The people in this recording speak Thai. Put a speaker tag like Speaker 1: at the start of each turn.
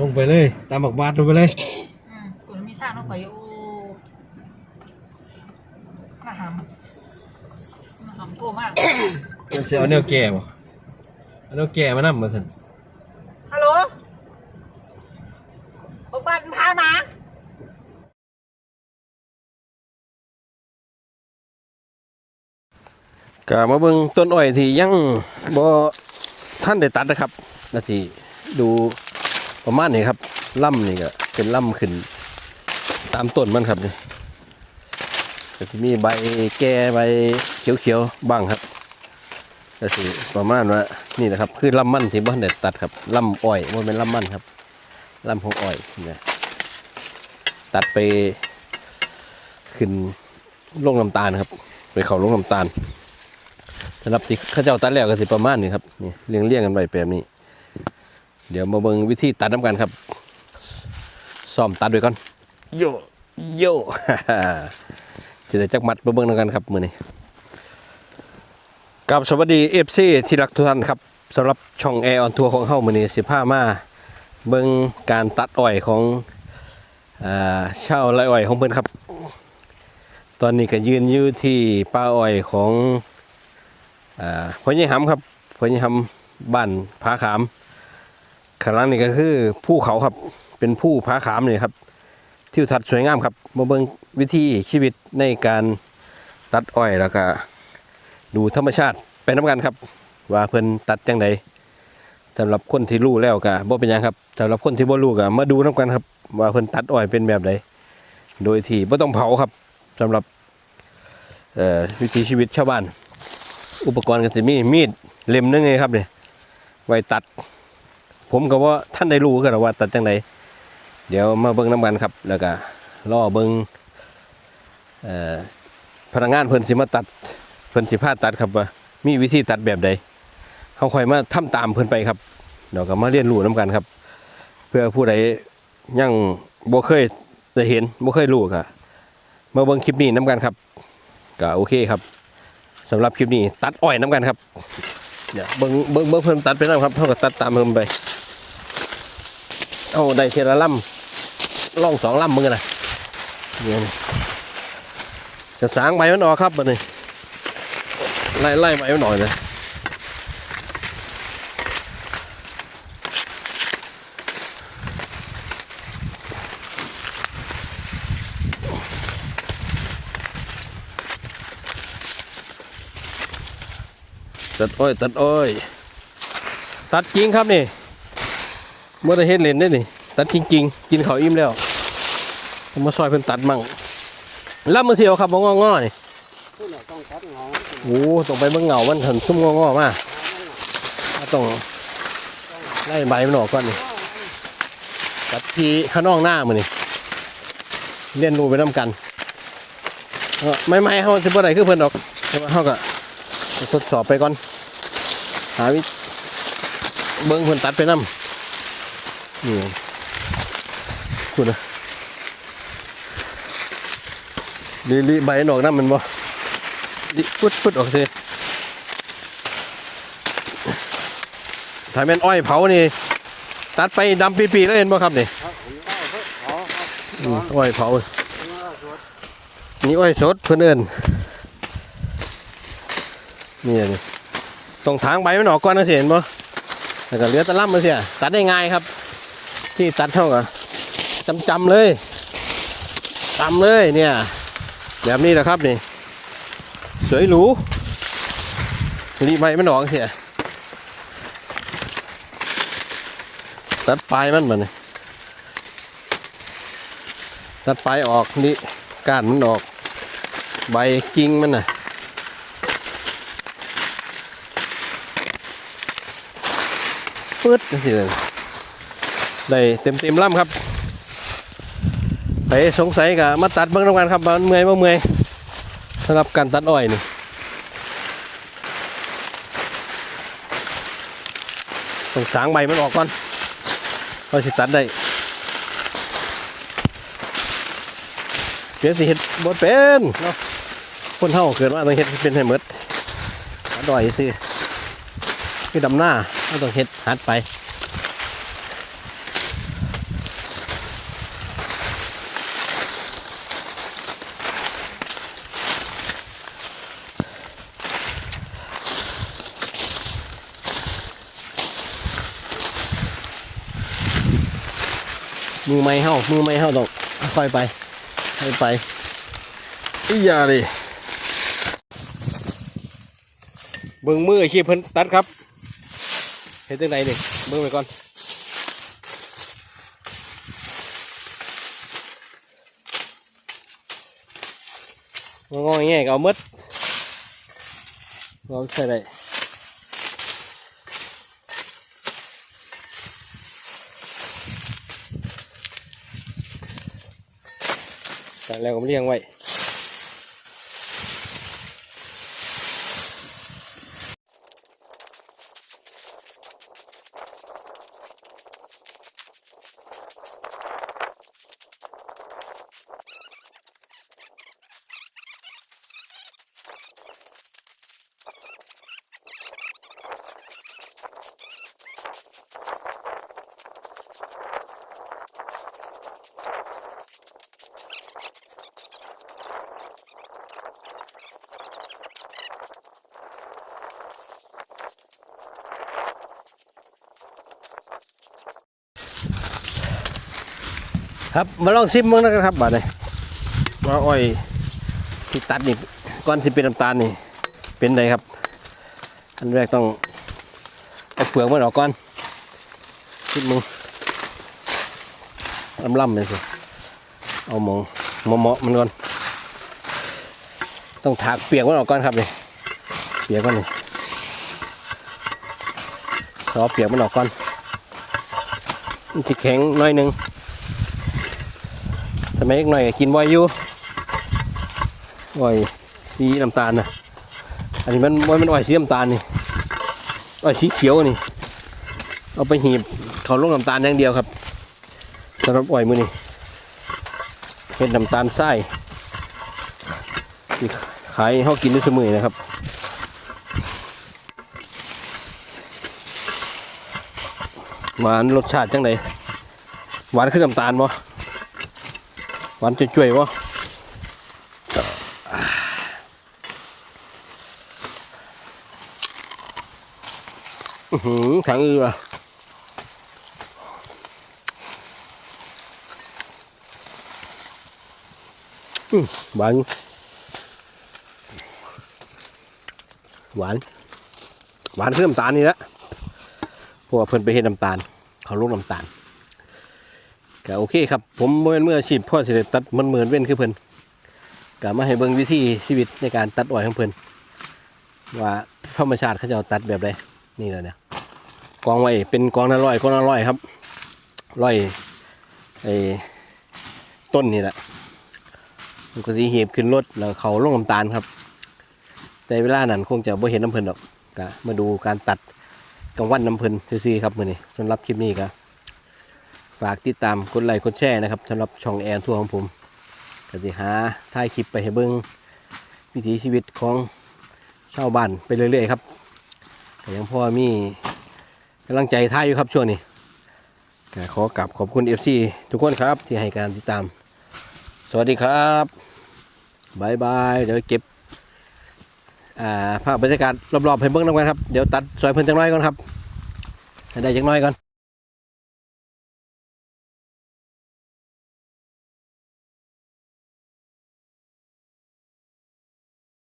Speaker 1: ลงไปเลย ตามบักบาดลงไปเลย
Speaker 2: อืมคุณมีทางต้องไปอยู่มาหำมาหำโกมาก
Speaker 1: จะเอาแนวแก่บ่เอาแนวแก่มานั่มาสัน
Speaker 2: ฮัลโหลบอกบ้านพามา
Speaker 1: ก็มาเบิ่งต้นอ้อยที่ยังบ่ท่านได้ตัดนะครับนาทีดู ประมาณนี้ครับล่ำนี่ก็เป็นล่ำขึ้น ตามต้นมันครับนี่ก็จะมีใบแก่ใบเขียวๆบ้างครับก็สิประมาณว่านี่นะครับ คือลำมันที่บ้านเด็ดตัดครับลำอ้อยมันเป็นลำมันครับลำของอ้อยเนี่ยตัดไปขึ้นลงน้ำตาลครับ ไปเขาลงน้ำตาลสำหรับที่ข้าเจ้าตัดแล้วก็สิประมาณนี้ครับนี่เรียงเรียงกันไปแบบนี้ เดี๋ยวมาเบิ่งวิธีตัดน้ำกันครับซ้อมตัดด้วยก่อนโยโยจะได้จักมัดมาเบิ่งนำกันครับมื้อนี้กับสวัสดี FC ที่รักทุกท่านครับสำหรับช่องแอร์ออนทัวร์ของเฮามื้อนี้สิพามาเบิ่งการตัดอ้อยของอ่าชาวไร่อ้อยของเพิ่นครับ ตอนนี้ก็ยืนอยู่ที่ป่าอ้อยของอ่าพ่อใหญ่หำครับพ่อใหญ่หำบ้านผาขาม ข้างล่างนี่ก็คือภูเขาครับ เป็นภูผาขามนี่ครับทิวทัศน์สวยงามครับมาเบิ่งวิธีชีวิตในการตัดอ้อยแล้วก็ดูธรรมชาติไปน้ำกันครับ ว่าเพิ่นตัดจังใดสำหรับคนที่รู้แล้วก็บ่เป็นหยังครับสำหรับคนที่บ่รู้ก็มาดูน้ำกันครับ ว่าเพิ่นตัดอ้อยเป็นแบบใดโดยที่บ่ต้องเผาครับสำหรับเอ่อวิถีชีวิตชาวบ้าน อุปกรณ์ก็จะมีมีดเล่มหนึงไงครับเนี่ยไว้ตัด ผมก็ว่าท่านได้รู้กันว่าตัดจังไดเดี๋ยวมาเบิ่งน้ำกันครับ แล้วก็รอเบิ่งเอ่อพนักงานเพิ่นสิมาตัดเพิ่นสิพาตัดครับว่ามีวิธีตัดแบบใดเขาคอยมาทำตามเพิ่นไปครับเดี๋ยวก็มาเรียนรู้น้ำกันครับ เพื่อผู้ใดยังบ่เคยได้เห็นบ่เคยรู้ก็มาเบิ่งคลิปนี้น้ำกันครับก็โอเคครับสำหรับคลิปนี้ตัดอ้อยน้ำกันครับเดี๋ยวเบิ้งเบิ้งเบิ้งเพิ่มตัดไปแล้วครับเท่ากับตัดตามเพิ่มไป เอาได้เทละลำล่องสองลำมึงนะเนี่ยนี่จะสางใบมันออกครับบัดนี้ไล่ไล่ใบมันหน่อยนะตัดอ้อยตัดอ้อยตัดจริงครับนี่ เมื่อได้เฮ็ดเลนได้นี่ตัดจริงๆ กินเขาอิ่มแล้วผมมาซอยเพิ่นตัดมั่งแล้วมือเสียวครับมางอๆนี่
Speaker 3: ผู้เราต้องตัดงอ
Speaker 1: โอ้ต้องไปเบิ่งเหงามันถึงซุ่มงอๆมาต้องไล่ใบมันออกก่อนนี่ตัดทีข้างนอกหน้ามือนี่เรียนรู้ไปน้ำกันไม่ไม่ๆเฮาสิบ่ได้คือเพิ่นดอกแต่ว่าเฮาก็ทดสอบไปก่อนหาวิเบิ้งเพิ่นตัดไปน้ำ นี่คุณนะลีลีใบหนอกน้ำมันบ่ลิพุดพุดออกสิถ้าแม่นอ้อยเผานี่ ตัดไปดำปีๆแล้วเห็นบ่ครับนี่
Speaker 3: ครับผมได้เพื่อขอครับ
Speaker 1: อืมอ้อยเผา
Speaker 3: เพื่อสวด
Speaker 1: นี่อ้อยสดเพิ่นเอิ้นนี่นี่ต้องถางใบมันออกก่อนนะสิเห็นบ่แล้วก็เหลือแตะล่ำมาเสียตัดได้ง่ายครับ ที่ตัดเท่ากับจำจำๆเลยจำเลยเนี่ย แบบนี้แหละครับนี่ สวยหรูรีใบมันออกเสียตัดปลายมันมาเนี่ยตัดปลายออกนี่ก้านมันออก ใบกิ่งมันน่ะปึ๊ดนี่เลย ได้เต็มเต็มๆลำครับไปสงสัยกับมาตัดบิ่งทำกันครับมันเมื่อยบ่เมื่อยสำหรับการตัดอ้อยนี่ต้องสางใบมันออกก่อนก็สิตัดได้เดี๋ยวสิเฮ็ดบ่เป็นเนาะคนเฮาเกิดมาต้องเฮ็ดเป็นให้หมดตัดอ้อยสิคือดำหน้าต้องเฮ็ดหัดไป มือไม้เฮามือไม้เฮาต้องค่อยไปค่อยไปอีอย่าดิเบิ่งมืออาชีพเพิ่นตัดครับ เห็นจังไดนี่เบิ่งไปก่อนงอแง่ๆก็เอาหมดลองใส่ได้ แต่แล้วก็มเลี้ยงไว้ ครับมาลองซิมมึงนะครับบาดเลยว่าอ้อยที่ตัดนี่ก้อนที่เป็นน้ำตาลนี่เป็นไงครับ อันแรกต้องเอาเปลือกมันออกก่อนซิมมึงลำล่ำๆเลยสิเอาหมองเหมาะมันก่อนต้องถากเปียกมันออกก่อนครับนี่เปียกมันนี่ขอเปียกมันออกก่อนมันจะแข็งหน้อยหนึง มัยเด็กหน่อยกินบ่อยอยู่อ้อยสีน้ำตาลนะอันนี้มันว่ามันอ้อยสีน้ำตาลนี่อ้อยสีเขียวนี่ เอาไปหีบเขาลงน้ำตาลอย่างเดียวครับสำหรับอ้อยมือนี่เป็นน้ำตาลทรายที่ขายให้เขากินด้วยเสมอนะครับหวานรสชาติจังไดหวานขึ้นน้ำตาลบ่ หวานจุ่ยๆวะอือหือแข็งอือว่ะอื้อหวานหวาน หวานคือน้ำตาลนี่แหละเพราะว่าเพิ่นไปเห็นน้ำตาล เขาลงน้ำตาล ก็โอเคครับ ผมเมื่อเมื่อชีพพ่อเสิได้ตัดมันเหมือนเว้นคือเพิ่นก็มาให้เบิ่งวิธีชีวิตในการตัดอ้อยของเพิ่นว่าธรรมชาติเขาจะเอาตัดแบบใดนี่แหละเนี่ยกองไว้เป็นกองละร้อยกองละร้อยครับร้อยไอ้ต้นนี่แหละมันก็สีเหีบขึ้นรถแล้วเขาลงน้ำตาลครับ แต่เวลานั้นคงจะบ่เห็นน้ำเพิ่นหรอกก็มาดูการตัดกลางวันน้ำเพิ่นซื่อๆครับมือนี้สำหรับคลิปนี้ก็ ฝากติดตามกดไลค์กดแชร์นะครับสำหรับช่องแอนทัวร์ของผมก็จะหาถ่ายคลิปไปให้เบิ้งวิถีชีวิตของชาวบ้านไปเรื่อยๆครับแต่ยังพ่อมีกำลังใจท่ายอยู่ครับช่วงนี้ก็ขอกลับขอบคุณ FC ทุกคนครับที่ให้การติดตาม สวัสดีครับบายบายเดี๋ยวเก็บภาพบรรยากาศรอบๆให้เบิ้งน้ำกันครับ เดี๋ยวตัดซอยเพิ่นจังน้อยก่อนครับให้ได้จังน้อยก่อน